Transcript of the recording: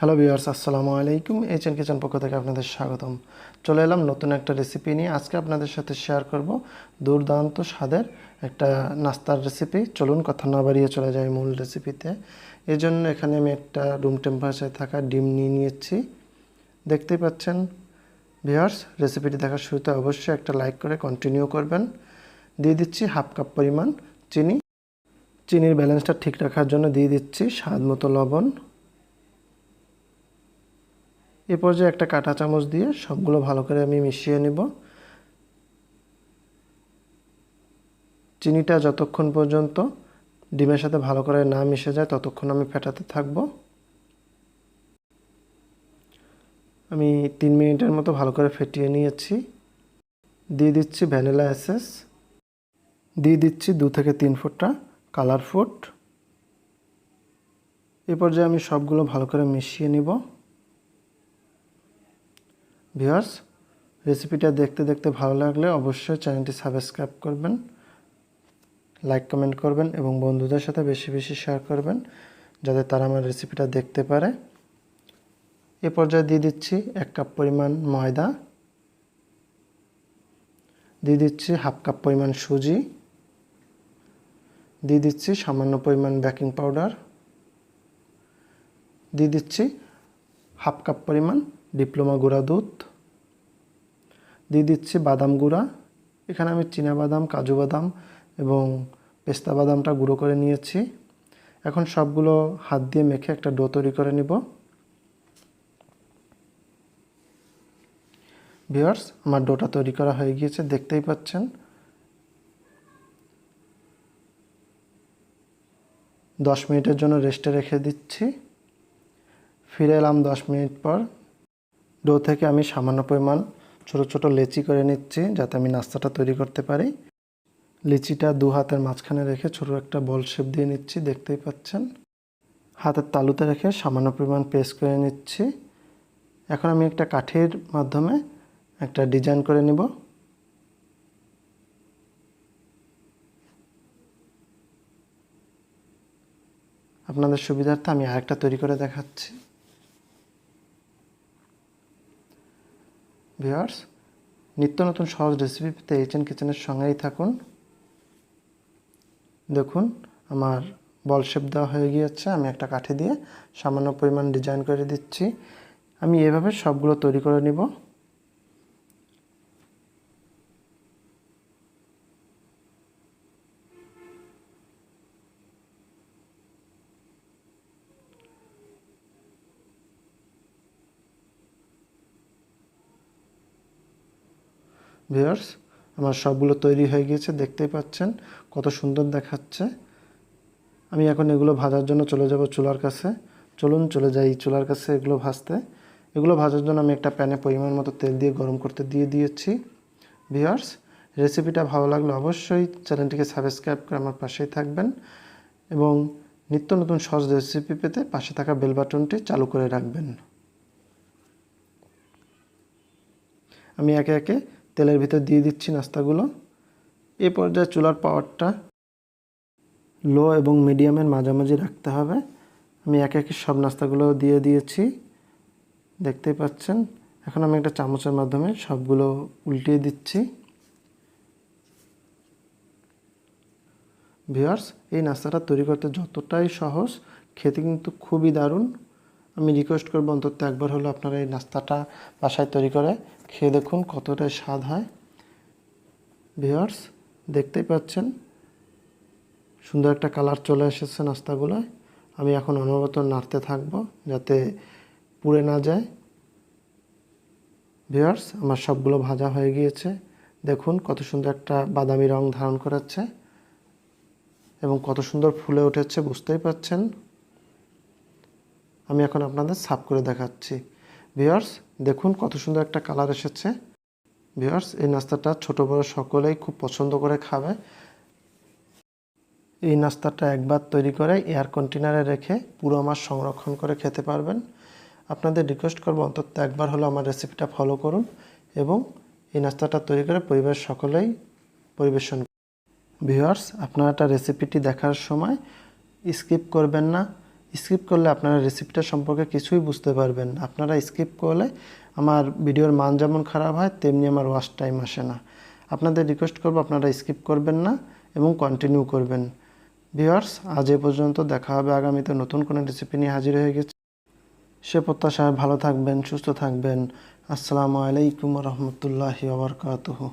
Hello viewers আসসালামু আলাইকুম। HN kitchen পক্ষ থেকে আপনাদের স্বাগতম। চলে এলাম নতুন একটা রেসিপি নিয়ে। আজকে আপনাদের সাথে শেয়ার করব দুর্দান্ত স্বাদের একটা নাস্তার রেসিপি চলুন কথা না বাড়িয়ে চলে যায় মূল রেসিপিতে এই জন্য এখানে আমি একটা রুম টেম্পারেচারে থাকা ডিম নিয়ে নিয়েছি। দেখতেই পাচ্ছেন ভিউয়ার্স রেসিপিটি দেখার শুরুতে অবশ্যই একটা লাইক করে কন্টিনিউ করবেন। দিয়ে দিচ্ছি হাফ কাপ পরিমাণ চিনি। চিনির ব্যালেন্সটা ঠিক রাখার জন্য দিয়ে দিচ্ছি স্বাদ মতো লবণ। এ পর্যায়ে একটা কাঁটা চামচ দিয়ে সবগুলো ভালো করে আমি মিশিয়ে নেব। চিনিটা যতক্ষণ পর্যন্ত ডিমের সাথে ভালো করে না মিশে যায়, ততক্ষণ আমি ফেটাতে থাকব। আমি তিন মিনিটের মতো ভালো করে ফেটিয়ে নিয়েছি। দিয়ে দিচ্ছি ভ্যানিলা এসেস দিয়ে দিচ্ছি দু থেকে তিন ফুটটা কালার ফুট এ পর্যায়ে আমি সবগুলো ভালো করে মিশিয়ে নিব। ভিউয়ার্স, রেসিপিটা দেখতে দেখতে ভালো লাগলে অবশ্যই চ্যানেলটি সাবস্ক্রাইব করবেন, লাইক কমেন্ট করবেন এবং বন্ধুদের সাথে বেশি বেশি শেয়ার করবেন যাতে তারা আমার রেসিপিটা দেখতে পারে। এ পর্যায়ে দিয়ে দিচ্ছি এক কাপ পরিমাণ ময়দা, দিয়ে দিচ্ছি হাফ কাপ পরিমাণ সুজি, দিয়ে দিচ্ছি সামান্য পরিমাণ বেকিং পাউডার, দিয়ে দিচ্ছি হাফ কাপ পরিমাণ ডিপ্লোমা গুঁড়া দুধ। দিয়ে দিচ্ছি বাদাম গুঁড়া। এখানে আমি বাদাম, কাজু বাদাম এবং পেস্তা বাদামটা গুঁড়ো করে নিয়েছি। এখন সবগুলো হাত দিয়ে মেখে একটা ডো তৈরি করে নিব। ভিওয়ার্স আমার ডোটা তৈরি করা হয়ে গিয়েছে, দেখতেই পাচ্ছেন। দশ মিনিটের জন্য রেস্টে রেখে দিচ্ছি। ফিরে এলাম দশ মিনিট পর। ডো থেকে আমি সামান্য পরিমাণ ছোট ছোট লেচি করে নিচ্ছি যাতে আমি নাস্তাটা তৈরি করতে পারি। লিচিটা দু হাতের মাঝখানে রেখে ছোট একটা বল শেপ দিয়ে নিচ্ছি, দেখতেই পাচ্ছেন। হাতের তালুতে রেখে সামান্য পরিমাণ পেস্ট করে নিচ্ছি। এখন আমি একটা কাঠের মাধ্যমে একটা ডিজাইন করে নিব। আপনাদের সুবিধার্থে আমি আরেকটা তৈরি করে দেখাচ্ছি। ভিওয়ার্স নিত্য নতুন সহজ রেসিপি পেতে এইচএন কিচেনের সঙ্গেই থাকুন। দেখুন, আমার বল শেপ দেওয়া হয়ে গিয়েছে। আমি একটা কাঠি দিয়ে সামান্য পরিমাণ ডিজাইন করে দিচ্ছি। আমি এভাবে সবগুলো তৈরি করে নিব। ভিউয়ার্স আমার সবগুলো তৈরি হয়ে গিয়েছে, দেখতেই পাচ্ছেন কত সুন্দর দেখাচ্ছে। আমি এখন এগুলো ভাজার জন্য চলে যাব চুলার কাছে। চলুন চলে যাই চুলার কাছে এগুলো ভাজতে। এগুলো ভাজার জন্য আমি একটা প্যানে পরিমাণ মতো তেল দিয়ে গরম করতে দিয়ে দিয়েছি। ভিউয়ার্স রেসিপিটা ভালো লাগলে অবশ্যই চ্যানেলটিকে সাবস্ক্রাইব করে আমার পাশেই থাকবেন এবং নিত্য নতুন সহজ রেসিপি পেতে পাশে থাকা বেল বাটনটি চালু করে রাখবেন। আমি একে একে তেলের ভিতর দিয়ে দিচ্ছি নাস্তাগুলো। এ পর্যায়ে চুলার পাওয়ারটা লো এবং মিডিয়ামের মাঝামাঝি রাখতে হবে। আমি একে একে সব নাস্তাগুলো দিয়ে দিয়েছি। দেখতেই পাচ্ছেন, এখন আমি একটা চামচের মাধ্যমে সবগুলো উল্টিয়ে দিচ্ছি। ভিওয়ার্স এই নাস্তাটা তৈরি করতে যতটাই সহজ, খেতে কিন্তু খুবই দারুণ। আমি রিকোয়েস্ট করব অন্তত একবার হলো আপনারা এই নাস্তাটা বাসায় তৈরি করে খেয়ে দেখুন কতটাই স্বাদ হয়। ভিওয়ার্স দেখতেই পাচ্ছেন? সুন্দর একটা কালার চলে এসেছে নাস্তাগুলোয় আমি এখন অনবরত নাড়তে থাকব যাতে পুড়ে না যায়। ভিওয়ার্স আমার সবগুলো ভাজা হয়ে গিয়েছে। দেখুন কত সুন্দর একটা বাদামি রং ধারণ করেছে এবং কত সুন্দর ফুলে উঠেছে, বুঝতেই পাচ্ছেন? আমি এখন আপনাদের সাফ করে দেখাচ্ছি। ভিওয়ার্স দেখুন কত সুন্দর একটা কালার এসেছে। ভিওয়ার্স এই নাস্তাটা ছোট বড় সকলেই খুব পছন্দ করে খাবে। এই নাস্তাটা একবার তৈরি করে এয়ার কন্টেনারে রেখে পুরো মাস সংরক্ষণ করে খেতে পারবেন। আপনাদের রিকোয়েস্ট করব অন্তত একবার হলো আমার রেসিপিটা ফলো করুন এবং এই নাস্তাটা তৈরি করে পরিবারের সকলেই পরিবেশন ভিউয়ার্স, আপনারা রেসিপিটি দেখার সময় স্কিপ করবেন না। স্কিপ করলে আপনারা রেসিপিটা সম্পর্কে কিছুই বুঝতে পারবেন আপনারা স্কিপ করলে আমার ভিডিওর মান যেমন খারাপ হয়, তেমনি আমার ওয়াচ টাইম আসে না। আপনাদের রিকোয়েস্ট করব আপনারা স্কিপ করবেন না এবং কন্টিনিউ করবেন। ভিওয়ার্স আজ এ পর্যন্ত দেখা হবে আগামীতে নতুন কোনো রেসিপি নিয়ে হাজির হয়ে গেছে। সে প্রত্যাশায় ভালো থাকবেন, সুস্থ থাকবেন। আসসালামু আলাইকুম রহমতুল্লাহি ওবরকাতুহু